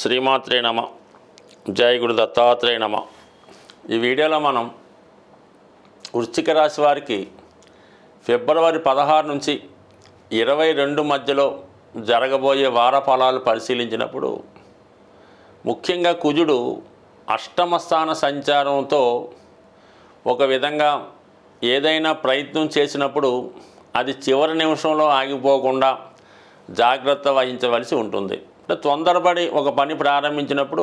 శ్రీమాత్రే నమ. జయ గురు దత్తాత్రేయ నమ. ఈ వీడియోలో మనం వృశ్చిక రాశి వారికి ఫిబ్రవరి పదహారు నుంచి ఇరవై రెండు మధ్యలో జరగబోయే వార ఫలాలు పరిశీలించినప్పుడు ముఖ్యంగా కుజుడు అష్టమస్థాన సంచారంతో ఒక విధంగా ఏదైనా ప్రయత్నం చేసినప్పుడు అది చివరి నిమిషంలో ఆగిపోకుండా జాగ్రత్త వహించవలసి ఉంటుంది. అంటే తొందరపడి ఒక పని ప్రారంభించినప్పుడు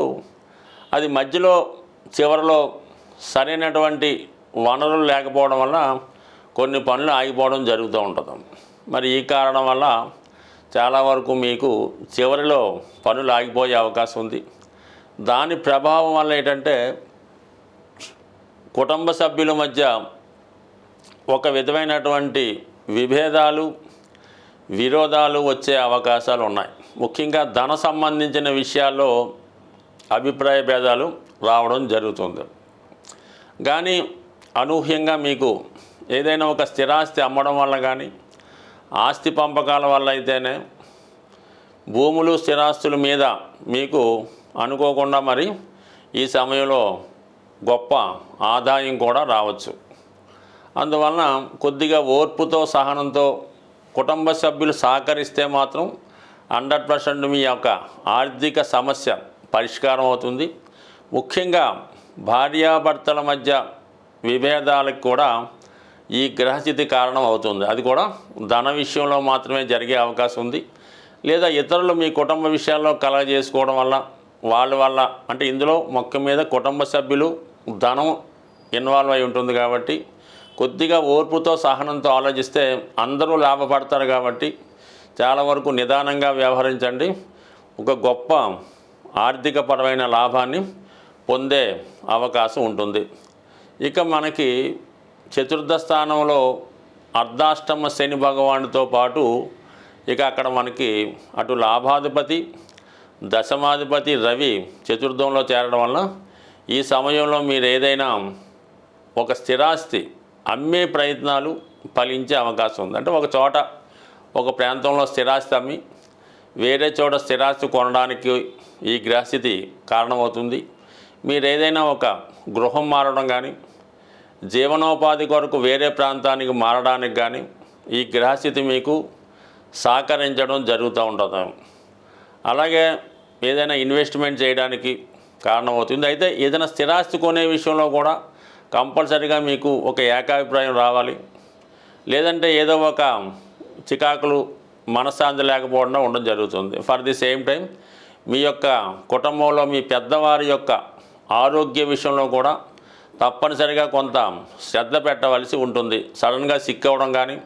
అది మధ్యలో చివరిలో సరైనటువంటి వనరులు లేకపోవడం వల్ల కొన్ని పనులు ఆగిపోవడం జరుగుతూ ఉంటుంది. మరి ఈ కారణం వల్ల చాలా వరకు మీకు చివరిలో పనులు ఆగిపోయే అవకాశం ఉంది. దాని ప్రభావం వల్ల ఏంటంటే కుటుంబ సభ్యుల మధ్య ఒక విధమైనటువంటి విభేదాలు విరోధాలు వచ్చే అవకాశాలు ఉన్నాయి. ముఖ్యంగా ధన సంబంధించిన విషయాల్లో అభిప్రాయ భేదాలు రావడం జరుగుతుంది. కానీ అనూహ్యంగా మీకు ఏదైనా ఒక స్థిరాస్తి అమ్మడం వల్ల కానీ ఆస్తి పంపకాల వల్ల అయితేనే భూములు స్థిరాస్తుల మీద మీకు అనుకోకుండా మరి ఈ సమయంలో గొప్ప ఆదాయం కూడా రావచ్చు. అందువలన కొద్దిగా ఓర్పుతో సహనంతో కుటుంబ సభ్యులు సహకరిస్తే మాత్రం హండ్రెడ్ పర్సెంట్ మీ యొక్క ఆర్థిక సమస్య పరిష్కారం అవుతుంది. ముఖ్యంగా భార్యాభర్తల మధ్య విభేదాలకు కూడా ఈ గ్రహస్థితి కారణం అవుతుంది. అది కూడా ధన విషయంలో మాత్రమే జరిగే అవకాశం ఉంది. లేదా ఇతరులు మీ కుటుంబ విషయాల్లో కలగజేసుకోవడం వల్ల వాళ్ళ వల్ల అంటే ఇందులో మొక్క మీద కుటుంబ సభ్యులు ధనం ఇన్వాల్వ్ అయి ఉంటుంది కాబట్టి కొద్దిగా ఓర్పుతో సహనంతో ఆలోచిస్తే అందరూ లాభపడతారు కాబట్టి చాలా వరకు నిదానంగా వ్యవహరించండి. ఒక గొప్ప ఆర్థికపరమైన లాభాన్ని పొందే అవకాశం ఉంటుంది. ఇక మనకి చతుర్థ స్థానంలో అర్ధాష్టమ శని భగవానుడితో పాటు ఇక అక్కడ మనకి అటు లాభాధిపతి దశమాధిపతి రవి చతుర్థంలో చేరడం వల్ల ఈ సమయంలో మీరు ఏదైనా ఒక స్థిరాస్తి అమ్మే ప్రయత్నాలు ఫలించే అవకాశం ఉంది. అంటే ఒక చోట ఒక ప్రాంతంలో స్థిరాస్తి అమ్మి వేరే చోట స్థిరాస్తి కొనడానికి ఈ గ్రహస్థితి కారణమవుతుంది. మీరు ఏదైనా ఒక గృహం మారడం కానీ జీవనోపాధి కొరకు వేరే ప్రాంతానికి మారడానికి కానీ ఈ గ్రహస్థితి మీకు సహకరించడం జరుగుతూ ఉంటుంది. అలాగే ఏదైనా ఇన్వెస్ట్మెంట్ చేయడానికి కారణమవుతుంది. అయితే ఏదైనా స్థిరాస్తి కొనే విషయంలో కూడా కంపల్సరిగా మీకు ఒక ఏకాభిప్రాయం రావాలి. లేదంటే ఏదో ఒక చికాకులు మనశ్శాంతి లేకపోవడం ఉండడం జరుగుతుంది. ఫర్ ది సేమ్ టైం మీ యొక్క కుటుంబంలో మీ పెద్దవారి యొక్క ఆరోగ్య విషయంలో కూడా తప్పనిసరిగా కొంత శ్రద్ధ పెట్టవలసి ఉంటుంది. సడన్గా సిక్ అవ్వడం కానీ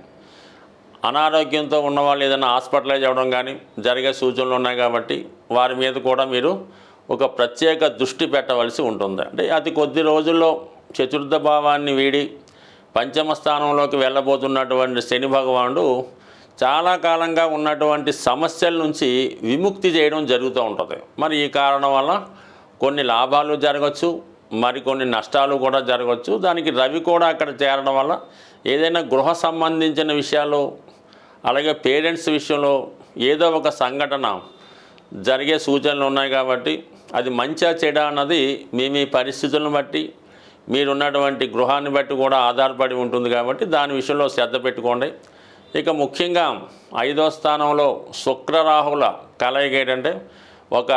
అనారోగ్యంతో ఉన్న వాళ్ళు ఏదైనా హాస్పిటలైజ్ అవ్వడం కానీ జరిగే సూచనలు ఉన్నాయి కాబట్టి వారి మీద కూడా మీరు ఒక ప్రత్యేక దృష్టి పెట్టవలసి ఉంటుంది. అంటే అతి కొద్ది రోజుల్లో చతుర్థ భావాన్ని వీడి పంచమ స్థానంలోకి వెళ్ళబోతున్నటువంటి శని భగవానుడు చాలా కాలంగా ఉన్నటువంటి సమస్యల నుంచి విముక్తి చేయడం జరుగుతూ ఉంటుంది. మరి ఈ కారణం వల్ల కొన్ని లాభాలు జరగచ్చు మరికొన్ని నష్టాలు కూడా జరగవచ్చు దానికి రవి కూడా అక్కడ చేరడం వల్ల ఏదైనా గృహ సంబంధించిన విషయాలు అలాగే పేరెంట్స్ విషయంలో ఏదో ఒక సంఘటన జరిగే సూచనలు ఉన్నాయి కాబట్టి అది మంచిగా చెడ అన్నది మీ మీ పరిస్థితులను బట్టి మీరున్నటువంటి గృహాన్ని బట్టి కూడా ఆధారపడి ఉంటుంది కాబట్టి దాని విషయంలో శ్రద్ధ పెట్టుకోండి. ఇక ముఖ్యంగా ఐదో స్థానంలో శుక్రరాహుల కలయిక ఏంటంటే ఒక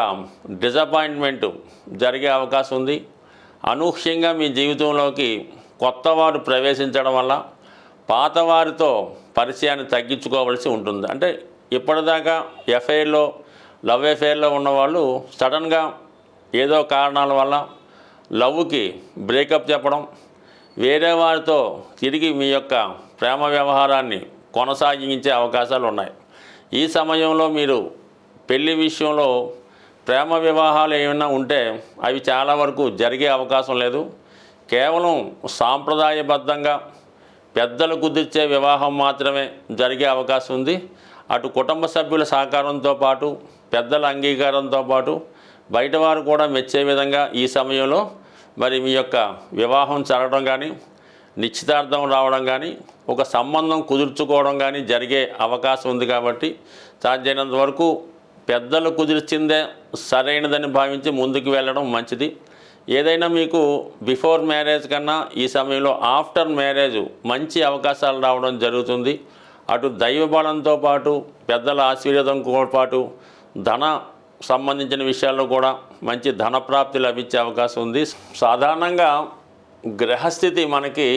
డిజపాయింట్మెంటు జరిగే అవకాశం ఉంది. అనూహ్యంగా మీ జీవితంలోకి కొత్త వారు ప్రవేశించడం వల్ల పాతవారితో పరిచయాన్ని తగ్గించుకోవలసి ఉంటుంది. అంటే ఇప్పటిదాకా ఎఫ్ఐఆర్లో లవ్ ఎఫ్ఐఆర్లో ఉన్నవాళ్ళు సడన్గా ఏదో కారణాల వల్ల లవ్కి బ్రేకప్ చెప్పడం వేరే వారితో తిరిగి మీ యొక్క ప్రేమ వ్యవహారాన్ని కొనసాగించే అవకాశాలు ఉన్నాయి. ఈ సమయంలో మీరు పెళ్ళి విషయంలో ప్రేమ వివాహాలు ఏమైనా ఉంటే అవి చాలా వరకు జరిగే అవకాశం లేదు. కేవలం సాంప్రదాయబద్ధంగా పెద్దలు కుదిర్చే వివాహం మాత్రమే జరిగే అవకాశం ఉంది. అటు కుటుంబ సభ్యుల సహకారంతో పాటు పెద్దల అంగీకారంతో పాటు బయటవారు కూడా మెచ్చే విధంగా ఈ సమయంలో మరి మీ యొక్క వివాహం జరగడం కానీ నిశ్చితార్థం రావడం కానీ ఒక సంబంధం కుదుర్చుకోవడం కానీ జరిగే అవకాశం ఉంది కాబట్టి సాధ్యమైనంత వరకు పెద్దలు కుదిర్చిందే సరైనదని భావించి ముందుకు వెళ్ళడం మంచిది. ఏదైనా మీకు బిఫోర్ మ్యారేజ్ కన్నా ఈ సమయంలో ఆఫ్టర్ మ్యారేజ్ మంచి అవకాశాలు రావడం జరుగుతుంది. అటు దైవ బలంతో పాటు పెద్దల ఆశీర్వాదంతో పాటు ధన సంబంధించిన విషయాల్లో కూడా మంచి ధన ప్రాప్తి లభించే అవకాశం ఉంది. సాధారణంగా గ్రహస్థితి మనకి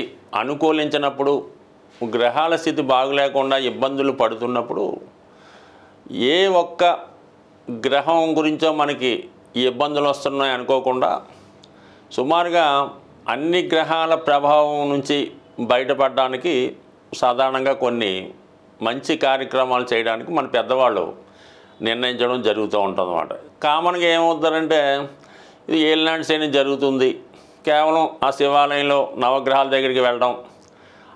అనుకూలించినప్పుడు గ్రహాల స్థితి బాగులేకుండా ఇబ్బందులు పడుతున్నప్పుడు ఏ ఒక్క గ్రహం గురించో మనకి ఇబ్బందులు వస్తున్నాయి అనుకోకుండా సుమారుగా అన్ని గ్రహాల ప్రభావం నుంచి బయటపడడానికి సాధారణంగా కొన్ని మంచి కార్యక్రమాలు చేయడానికి మన పెద్దవాళ్ళు నిర్ణయించడం జరుగుతూ ఉంటుంది అన్నమాట కామన్గా ఏమవుతారంటే ఇది ఏలినాటి శని జరుగుతుంది. కేవలం ఆ శివాలయంలో నవగ్రహాల దగ్గరికి వెళ్ళడం.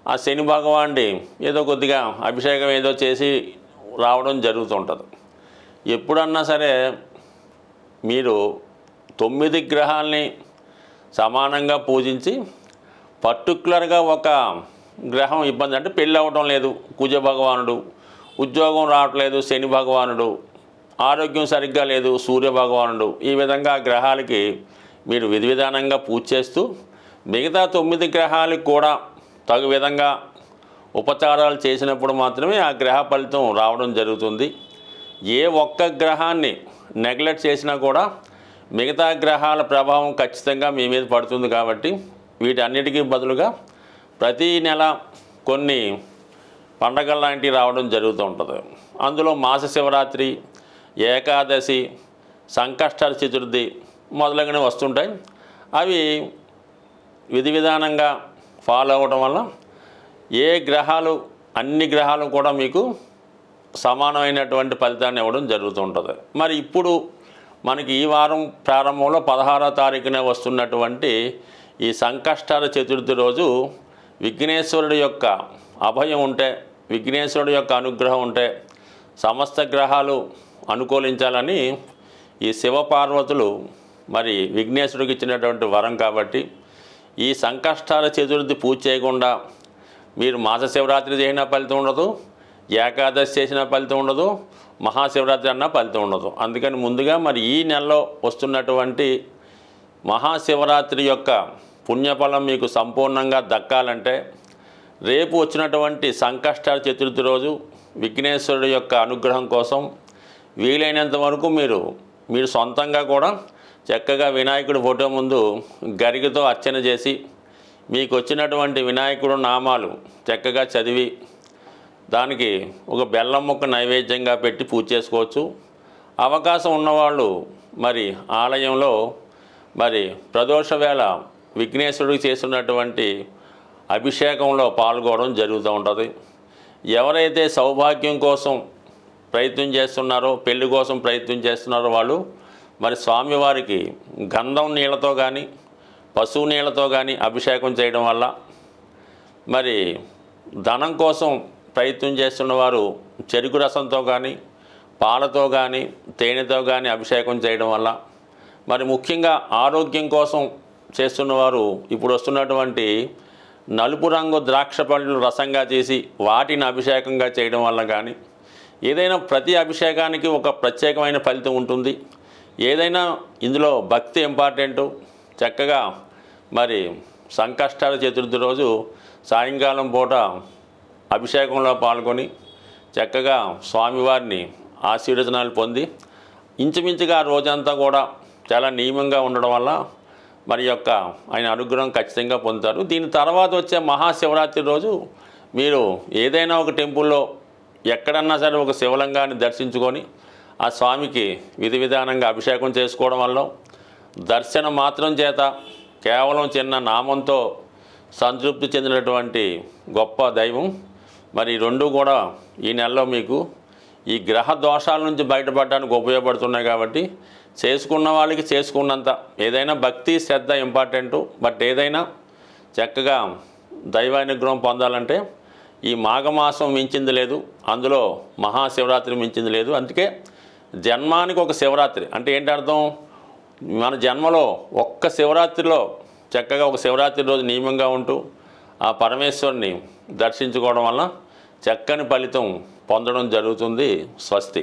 ఆ శని భగవానుడి ఏదో కొద్దిగా అభిషేకం ఏదో చేసి రావడం జరుగుతుంటుంది ఎప్పుడన్నా సరే మీరు తొమ్మిది గ్రహాల్ని సమానంగా పూజించి పర్టికులర్గా ఒక గ్రహం ఇబ్బంది అంటే పెళ్ళి అవ్వడం లేదు. కుజ భగవానుడు ఉద్యోగం రావట్లేదు శని భగవానుడు. ఆరోగ్యం సరిగ్గా లేదు సూర్య భగవానుడు. ఈ విధంగా ఆ గ్రహాలకి మీరు విధి విధానంగా పూజ చేస్తూ మిగతా తొమ్మిది గ్రహాలకు కూడా తగు విధంగా ఉపచారాలు చేసినప్పుడు మాత్రమే ఆ గ్రహ ఫలితం రావడం జరుగుతుంది. ఏ ఒక్క గ్రహాన్ని నెగ్లెక్ట్ చేసినా కూడా మిగతా గ్రహాల ప్రభావం ఖచ్చితంగా మీ మీద పడుతుంది కాబట్టి వీటన్నిటికీ బదులుగా ప్రతీ నెల కొన్ని పండగల లాంటివి రావడం జరుగుతూ ఉంటుంది. అందులో మాస శివరాత్రి ఏకాదశి సంకష్ట చతుర్థి మొదలగునవి వస్తుంటాయి. అవి విధి విధానంగా ఫాలో అవ్వడం వల్ల ఏ గ్రహాలు అన్ని గ్రహాలు కూడా మీకు సమానమైనటువంటి ఫలితాన్ని ఇవ్వడం జరుగుతుంటుంది మరి ఇప్పుడు మనకి ఈ వారం ప్రారంభంలో పదహారో తారీఖునే వస్తున్నటువంటి ఈ సంకష్టాల చతుర్థి రోజు విఘ్నేశ్వరుడి యొక్క అభయం ఉంటే విఘ్నేశ్వరుడి యొక్క అనుగ్రహం ఉంటే సమస్త గ్రహాలు అనుకూలించాలని ఈ శివపార్వతులు మరి విఘ్నేశ్వరుడికి ఇచ్చినటువంటి వరం కాబట్టి ఈ సంకష్టాల చతుర్థి పూజ చేయకుండా మీరు మాస శివరాత్రి చేసిన ఫలితం ఉండదు ఏకాదశి చేసిన ఫలితం ఉండదు మహాశివరాత్రి అన్న ఫలితం ఉండదు. అందుకని ముందుగా మరి ఈ నెలలో వస్తున్నటువంటి మహాశివరాత్రి యొక్క పుణ్యఫలం మీకు సంపూర్ణంగా దక్కాలంటే రేపు వచ్చినటువంటి సంకష్టాల చతుర్థి రోజు విఘ్నేశ్వరుడు యొక్క అనుగ్రహం కోసం వీలైనంత వరకు మీరు మీరు సొంతంగా కూడా చక్కగా వినాయకుడి ఫోటో ముందు గరికతో అర్చన చేసి మీకు వచ్చినటువంటి వినాయకుడు నామాలు చక్కగా చదివి దానికి ఒక బెల్లం ముక్క నైవేద్యంగా పెట్టి పూజ చేసుకోవచ్చు. అవకాశం ఉన్నవాళ్ళు మరి ఆలయంలో మరి ప్రదోష వేళ విఘ్నేశ్వరుడికి చేస్తున్నటువంటి అభిషేకంలో పాల్గొనడం జరుగుతూ ఉంటుంది. ఎవరైతే సౌభాగ్యం కోసం ప్రయత్నం చేస్తున్నారో పెళ్ళి కోసం ప్రయత్నం చేస్తున్నారో వాళ్ళు మరి స్వామివారికి గంధం నీళ్ళతో కానీ పశువు నీళ్ళతో కానీ అభిషేకం చేయడం వల్ల మరి ధనం కోసం ప్రయత్నం చేస్తున్న వారు చెరుకు రసంతో కానీ పాలతో కానీ తేనెతో కానీ అభిషేకం చేయడం వల్ల మరి ముఖ్యంగా ఆరోగ్యం కోసం చేస్తున్నవారు ఇప్పుడు వస్తున్నటువంటి నలుపు రంగు ద్రాక్ష పండ్లు రసంగా చేసి వాటిని అభిషేకంగా చేయడం వల్ల కానీ ఏదైనా ప్రతి అభిషేకానికి ఒక ప్రత్యేకమైన ఫలితం ఉంటుంది. ఏదైనా ఇందులో భక్తి ఇంపార్టెంటు. చక్కగా మరి సంకష్టాల చతుర్థి రోజు సాయంకాలం పూట అభిషేకంలో పాల్గొని చక్కగా స్వామివారిని ఆశీర్వచనాలు పొంది ఇంచుమించుగా రోజంతా కూడా చాలా నియమంగా ఉండడం వల్ల మరి యొక్క ఆయన అనుగ్రహం ఖచ్చితంగా పొందుతారు. దీని తర్వాత వచ్చే మహాశివరాత్రి రోజు మీరు ఏదైనా ఒక టెంపుల్లో ఎక్కడన్నా సరే ఒక శివలింగాన్ని దర్శించుకొని ఆ స్వామికి విధి విధానంగా అభిషేకం చేసుకోవడం వల్ల దర్శనం మాత్రం చేత కేవలం చిన్న నామంతో సంతృప్తి చెందినటువంటి గొప్ప దైవం. మరి రెండు కూడా ఈ నెలలో మీకు ఈ గ్రహ దోషాల నుంచి బయటపడడానికి ఉపయోగపడుతున్నాయి కాబట్టి చేసుకున్న వాళ్ళకి చేసుకున్నంత ఏదైనా భక్తి శ్రద్ధ ఇంపార్టెంటు. బట్ ఏదైనా చక్కగా దైవానుగ్రహం పొందాలంటే ఈ మాఘమాసం మించింది లేదు అందులో మహాశివరాత్రి మించింది లేదు. అందుకే జన్మానికి ఒక శివరాత్రి. అంటే ఏంటి అర్థం? మన జన్మలో ఒక్క శివరాత్రిలో చక్కగా ఒక శివరాత్రి రోజు నియమంగా ఉంటూ ఆ పరమేశ్వరుని దర్శించుకోవడం వల్ల చక్కని ఫలితం పొందడం జరుగుతుంది స్వస్తి.